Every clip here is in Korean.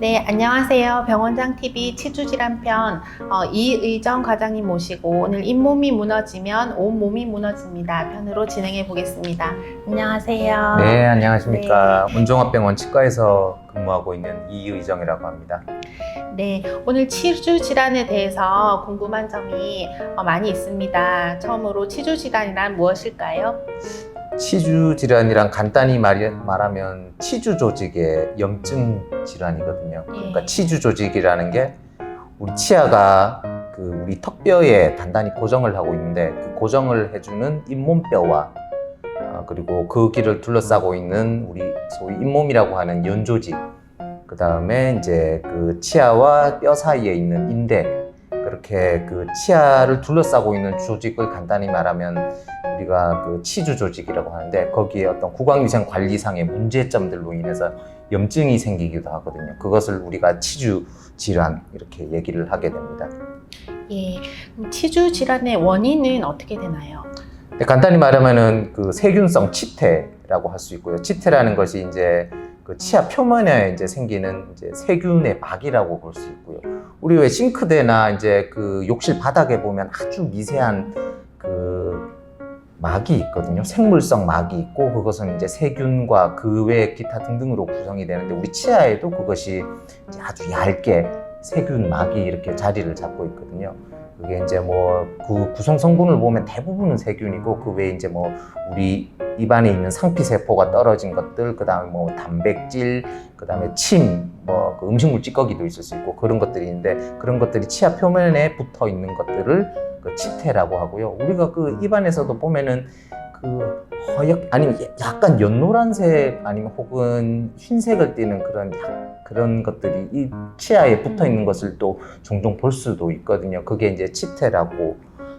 네, 안녕하세요. 병원장 TV 치주질환편 어, 이의정 과장님 모시고 오늘 잇몸이 무너지면 온몸이 무너집니다. 편으로 진행해 보겠습니다. 안녕하세요. 네, 안녕하십니까. 운종합병원 치과에서 근무하고 있는 이의정이라고 합니다. 네, 오늘 치주 질환에 대해서 궁금한 점이 어, 많이 있습니다. 처음으로 치주 질환이란 무엇일까요? 치주 질환이란 간단히 말이, 말하면 치주 조직의 염증 질환이거든요. 그러니까 예. 치주 조직이라는 게 우리 치아가 그 우리 턱뼈에 단단히 고정을 하고 있는데 그 고정을 해주는 잇몸뼈와 어, 그리고 그 길을 둘러싸고 있는 우리 소위 잇몸이라고 하는 연조직 그 다음에 이제 그 치아와 뼈 사이에 있는 인대 그렇게 그 치아를 둘러싸고 있는 조직을 간단히 말하면 우리가 그 치주 조직이라고 하는데 거기에 어떤 구강위생 관리상의 문제점들로 인해서 염증이 생기기도 하거든요. 그것을 우리가 치주 질환 이렇게 얘기를 하게 됩니다. 예, 그럼 치주 질환의 원인은 어떻게 되나요? 근데 간단히 말하면은 그 세균성 치태라고 할 수 있고요. 치태라는 것이 이제 그 치아 표면에 이제 생기는 이제 세균의 막이라고 볼 수 있고요. 우리 왜 싱크대나 이제 그 욕실 바닥에 보면 아주 미세한 그 막이 있거든요. 생물성 막이 있고 그것은 이제 세균과 그 외 기타 등등으로 구성이 되는데 우리 치아에도 그것이 아주 얇게 세균 막이 이렇게 자리를 잡고 있거든요. 그게 이제 뭐 그 구성 성분을 보면 대부분은 세균이고 그 외에 이제 뭐 우리 입안에 있는 상피 세포가 떨어진 것들, 그 다음에 뭐 단백질, 그 다음에 침, 뭐 그 음식물 찌꺼기도 있을 수 있고 그런 것들이 있는데 그런 것들이 치아 표면에 붙어 있는 것들을 그 치태라고 하고요. 우리가 그 입안에서도 보면은 그 허옇 아니면 약간 연노란색 아니면 혹은 흰색을 띠는 그런 약- 그런 것들이 이 치아에 붙어 있는 것을 또 종종 볼 수도 있거든요. 그게 이제 치태라고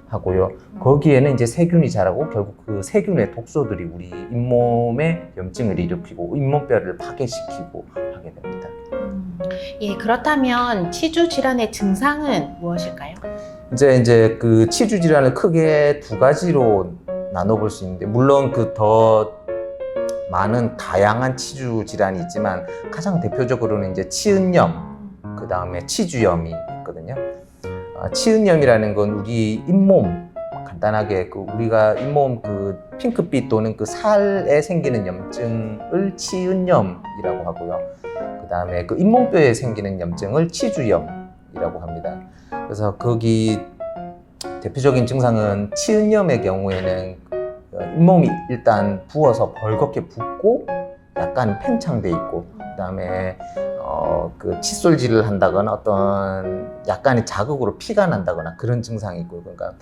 하고요. 거기에는 이제 세균이 자라고 결국 그 세균의 독소들이 우리 잇몸에 염증을 일으키고 잇몸뼈를 파괴시키고 하게 됩니다. 음, 예, 그렇다면 치주 질환의 증상은 무엇일까요? 이제 이제 그 치주 질환을 크게 두 가지로 나눠볼 수 있는데 물론 그 더 많은 다양한 치주 질환이 있지만 가장 대표적으로는 이제 치은염 그 다음에 치주염이 있거든요. 아, 치은염이라는 건 우리 잇몸 간단하게 그 우리가 잇몸 그 핑크빛 또는 그 살에 생기는 염증을 치은염이라고 하고요. 그 다음에 그 잇몸뼈에 생기는 염증을 치주염이라고 합니다. 그래서 거기 대표적인 증상은 치은염의 경우에는 어, 잇몸이 일단 부어서 벌겋게 붓고 약간 팽창돼 있고 그다음에 어, 그 칫솔질을 한다거나 어떤 약간의 자극으로 피가 난다거나 그런 증상이 있고 그러니까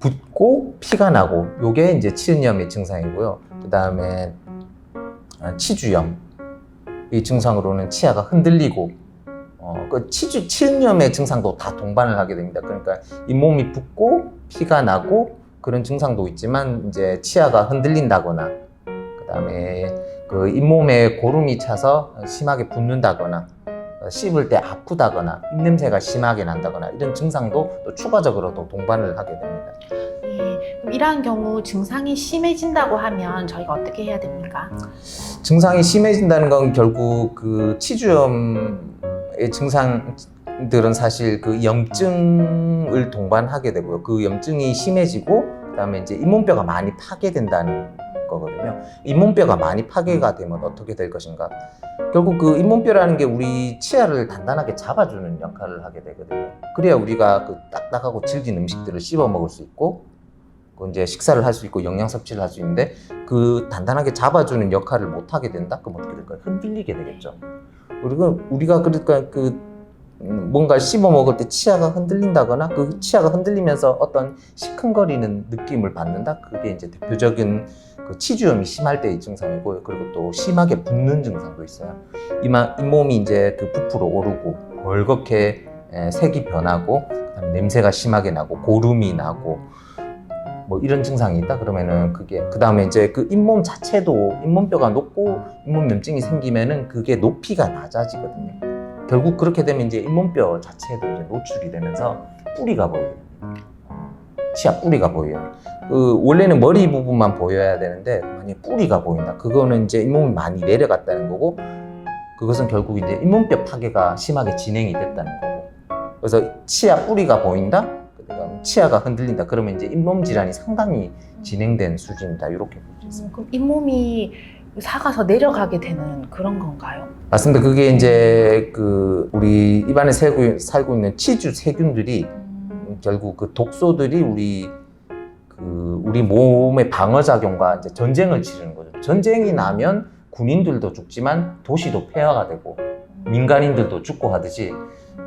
붓고 피가 나고 요게 이제 치은염의 증상이고요. 그다음에 아, 치주염 이 증상으로는 치아가 흔들리고 어, 그 치주 치은염의 증상도 다 동반을 하게 됩니다. 그러니까 잇몸이 붓고 피가 나고 그런 증상도 있지만 이제 치아가 흔들린다거나 그다음에 그 잇몸에 고름이 차서 심하게 붓는다거나 어, 씹을 때 아프다거나 입냄새가 심하게 난다거나 이런 증상도 또 추가적으로 또 동반을 하게 됩니다. 예, 그럼 이러한 경우 증상이 심해진다고 하면 저희가 어떻게 해야 됩니까? 증상이 심해진다는 건 결국 그 치주염의 증상 들은 사실 그 염증을 동반하게 되고요. 그 염증이 심해지고 그다음에 이제 잇몸뼈가 많이 파괴된다는 거거든요. 잇몸뼈가 많이 파괴가 되면 어떻게 될 것인가? 결국 그 잇몸뼈라는 게 우리 치아를 단단하게 잡아주는 역할을 하게 되거든요. 그래야 우리가 그 딱딱하고 질긴 음식들을 씹어 먹을 수 있고 그 이제 식사를 할 수 있고 영양 섭취를 할 수 있는데 그 단단하게 잡아주는 역할을 못 하게 된다? 그럼 어떻게 될까요? 흔들리게 되겠죠. 우리가 우리가 그러니까 그 음, 뭔가 씹어 먹을 때 치아가 흔들린다거나 그 치아가 흔들리면서 어떤 시큰거리는 느낌을 받는다. 그게 이제 대표적인 그 치주염이 심할 때의 증상이고요. 그리고 또 심하게 붓는 증상도 있어요. 이마 잇몸이 이제 그 부풀어 오르고 벌겋게 에, 색이 변하고 그다음에 냄새가 심하게 나고 고름이 나고 뭐 이런 증상이 있다 그러면은 그게 그 다음에 이제 그 잇몸 자체도 잇몸뼈가 높고 잇몸 염증이 생기면은 그게 높이가 낮아지거든요. 결국 그렇게 되면 이제 잇몸뼈 자체도 이제 노출이 되면서 뿌리가 보여요. 치아 뿌리가 보여요. 그 원래는 머리 부분만 보여야 되는데 만약 뿌리가 보인다. 그거는 이제 잇몸이 많이 내려갔다는 거고 그것은 결국 이제 잇몸뼈 파괴가 심하게 진행이 됐다는 거고. 그래서 치아 뿌리가 보인다. 그다음 치아가 흔들린다. 그러면 이제 잇몸 질환이 상당히 진행된 수준이다. 이렇게 볼수 있습니다. 음, 그럼 잇몸이 사가서 내려가게 되는 그런 건가요? 맞습니다. 그게 이제 그 우리 입안에 살고, 살고 있는 치주 세균들이 음, 결국 그 독소들이 우리 그 우리 몸의 방어 작용과 이제 전쟁을 치르는 거죠. 전쟁이 나면 군인들도 죽지만 도시도 폐허가 되고 민간인들도 죽고 하듯이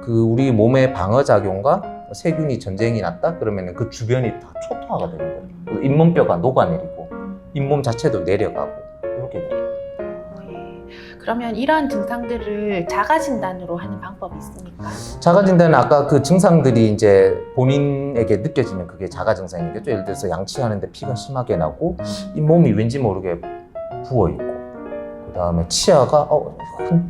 그 우리 몸의 방어 작용과 세균이 전쟁이 났다 그러면 그 주변이 다 초토화가 되는 거예요. 그래서 잇몸뼈가 녹아내리고 잇몸 자체도 내려가고 이렇게 돼요. 예. 그러면 이러한 증상들을 자가 진단으로 하는 방법이 있습니까? 자가 진단은 아까 그 증상들이 이제 본인에게 느껴지면 그게 자가 증상이겠죠. 예를 들어서 양치하는데 피가 심하게 나고 이 몸이 왠지 모르게 부어 있고 그 다음에 치아가 어, 흔-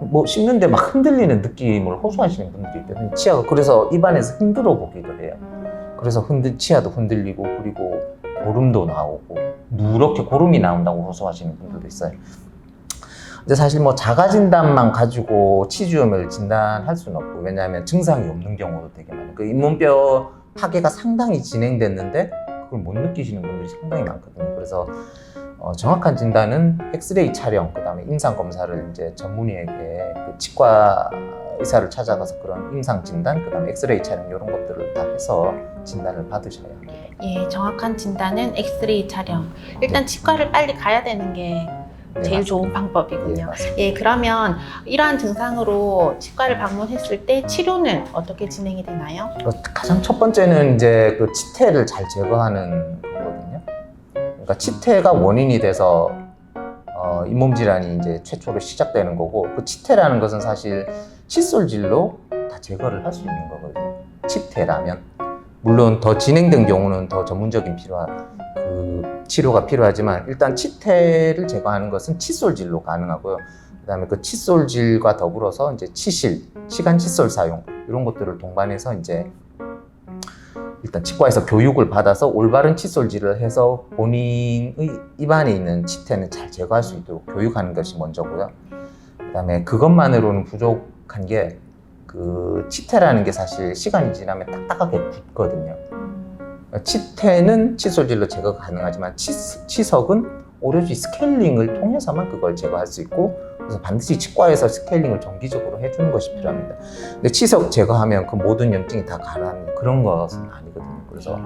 뭐 씹는데 막 흔들리는 느낌을 호소하시는 분들이 있거든요. 치아가 그래서 입안에서 흔들어 보기도 해요. 그래서 흔들 치아도 흔들리고 그리고 고름도 나오고 누렇게 고름이 나온다고 호소하시는 분들도 있어요. 근데 사실 뭐 자가 진단만 가지고 치주염을 진단할 수는 없고 왜냐하면 증상이 없는 경우도 되게 많아요. 그 잇몸뼈 파괴가 상당히 진행됐는데 그걸 못 느끼시는 분들이 상당히 많거든요. 그래서 어, 정확한 진단은 엑스레이 촬영, 그 다음에 임상 검사를 이제 전문의에게 그 치과 의사를 찾아가서 그런 임상 진단, 그 다음에 엑스레이 촬영 이런 것들을 다 해서 진단을 받으셔야 합니다. 예, 정확한 진단은 엑스레이 촬영. 일단 치과를 빨리 가야 되는 게 네, 제일 맞습니다. 좋은 예, 방법이군요. 맞습니다. 예, 그러면 이러한 증상으로 치과를 방문했을 때 치료는 어떻게 진행이 되나요? 어, 가장 첫 번째는 이제 그 치태를 잘 제거하는. 그러니까 치태가 원인이 돼서 어, 잇몸 질환이 이제 최초로 시작되는 거고 그 치태라는 것은 사실 칫솔질로 다 제거를 할 수 있는 거거든요. 치태라면 물론 더 진행된 경우는 더 전문적인 필요한 그 치료가 필요하지만 일단 치태를 제거하는 것은 칫솔질로 가능하고요. 그다음에 그 칫솔질과 더불어서 이제 치실, 시간 칫솔 사용 이런 것들을 동반해서 이제 일단 치과에서 교육을 받아서 올바른 칫솔질을 해서 본인의 입안에 있는 치태는 잘 제거할 수 있도록 교육하는 것이 먼저고요. 그다음에 그것만으로는 부족한 게 그 치태라는 게 사실 시간이 지나면 딱딱하게 굳거든요. 치태는 칫솔질로 제거가 가능하지만 치, 치석은 오로지 스케일링을 통해서만 그걸 제거할 수 있고 그래서 반드시 치과에서 스케일링을 정기적으로 해주는 것이 필요합니다. 근데 치석 제거하면 그 모든 염증이 다 가라앉는 그런 것은 아니거든요. 그래서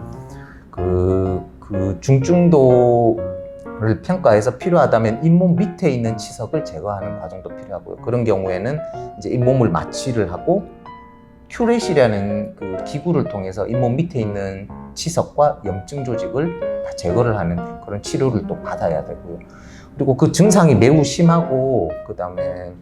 그, 그 중증도를 평가해서 필요하다면 잇몸 밑에 있는 치석을 제거하는 과정도 필요하고요. 그런 경우에는 이제 잇몸을 마취를 하고 큐렛이라는 그 기구를 통해서 잇몸 밑에 있는 치석과 염증 조직을 다 제거를 하는 그런 치료를 또 받아야 되고요. 그리고 그 증상이 매우 심하고 그 다음에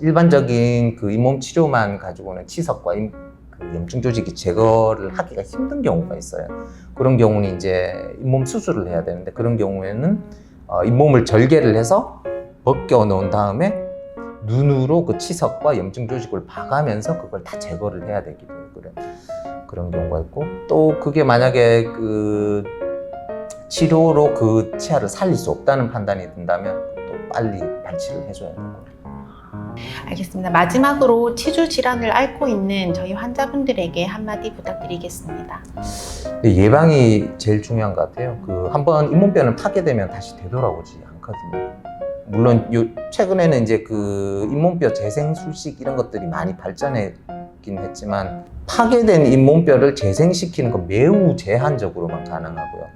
일반적인 그 잇몸 치료만 가지고는 치석과 임- 그 염증 조직이 제거를 하기가 힘든 경우가 있어요. 그런 경우는 이제 잇몸 수술을 해야 되는데 그런 경우에는 어, 잇몸을 절개를 해서 벗겨 놓은 다음에 눈으로 그 치석과 염증 조직을 봐가면서 그걸 다 제거를 해야 되기도 해요. 그런 그런 경우가 있고 또 그게 만약에 그 치료로 그 치아를 살릴 수 없다는 판단이 든다면 또 빨리 발치를 해줘야 되고. 알겠습니다. 마지막으로 치주 질환을 앓고 있는 저희 환자분들에게 한마디 부탁드리겠습니다. 예방이 제일 중요한 것 같아요. 그 한번 잇몸뼈는 파괴되면 다시 되돌아오지 않거든요. 물론 요 최근에는 이제 그 잇몸뼈 재생 술식 이런 것들이 많이 발전 했긴 했지만 파괴된 잇몸뼈를 재생시키는 건 매우 제한적으로만 가능하고요.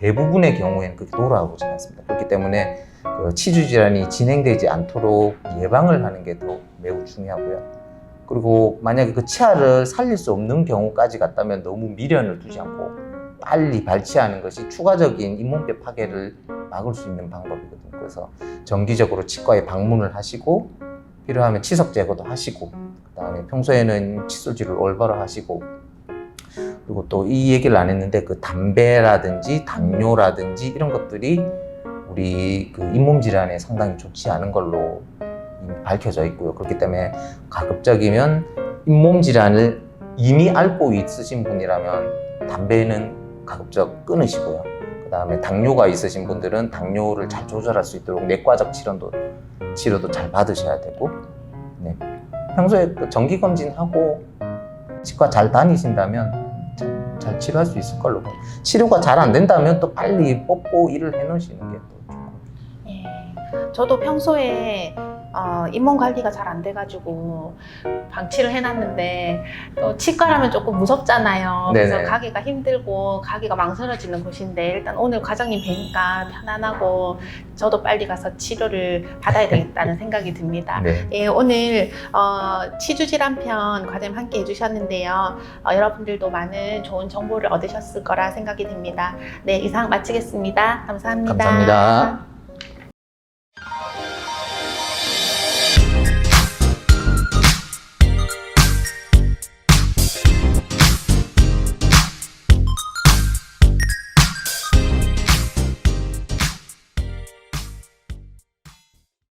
대부분의 경우에는 그게 돌아오지 않습니다. 그렇기 때문에 그 치주 질환이 진행되지 않도록 예방을 하는 게 더 매우 중요하고요. 그리고 만약에 그 치아를 살릴 수 없는 경우까지 갔다면 너무 미련을 두지 않고 빨리 발치하는 것이 추가적인 잇몸뼈 파괴를 막을 수 있는 방법이거든요. 그래서 정기적으로 치과에 방문을 하시고 필요하면 치석 제거도 하시고 그다음에 평소에는 칫솔질을 올바로 하시고 그리고 또 이 얘기를 안 했는데 그 담배라든지 당뇨라든지 이런 것들이 우리 그 잇몸 질환에 상당히 좋지 않은 걸로 밝혀져 있고요. 그렇기 때문에 가급적이면 잇몸 질환을 이미 앓고 있으신 분이라면 담배는 가급적 끊으시고요. 그다음에 당뇨가 있으신 분들은 당뇨를 잘 조절할 수 있도록 내과적 치료도 치료도 잘 받으셔야 되고 네. 평소에 그 정기 검진하고 치과 잘 다니신다면 잘, 잘 치료할 수 있을 걸로. 치료가 잘 안 된다면 또 빨리 뽑고 일을 해놓으시는 게 또 좋고. 예. 저도 평소에 어, 잇몸 관리가 잘 안 돼가지고 방치를 해놨는데 또 치과라면 조금 무섭잖아요. 그래서 네네. 가기가 힘들고 가기가 망설여지는 곳인데 일단 오늘 과장님 뵈니까 편안하고 저도 빨리 가서 치료를 받아야 되겠다는 생각이 듭니다. 네. 예, 오늘 어, 치주 질환 편 과장님 함께 해주셨는데요. 어, 여러분들도 많은 좋은 정보를 얻으셨을 거라 생각이 듭니다. 네, 이상 마치겠습니다 감사합니다. 감사합니다.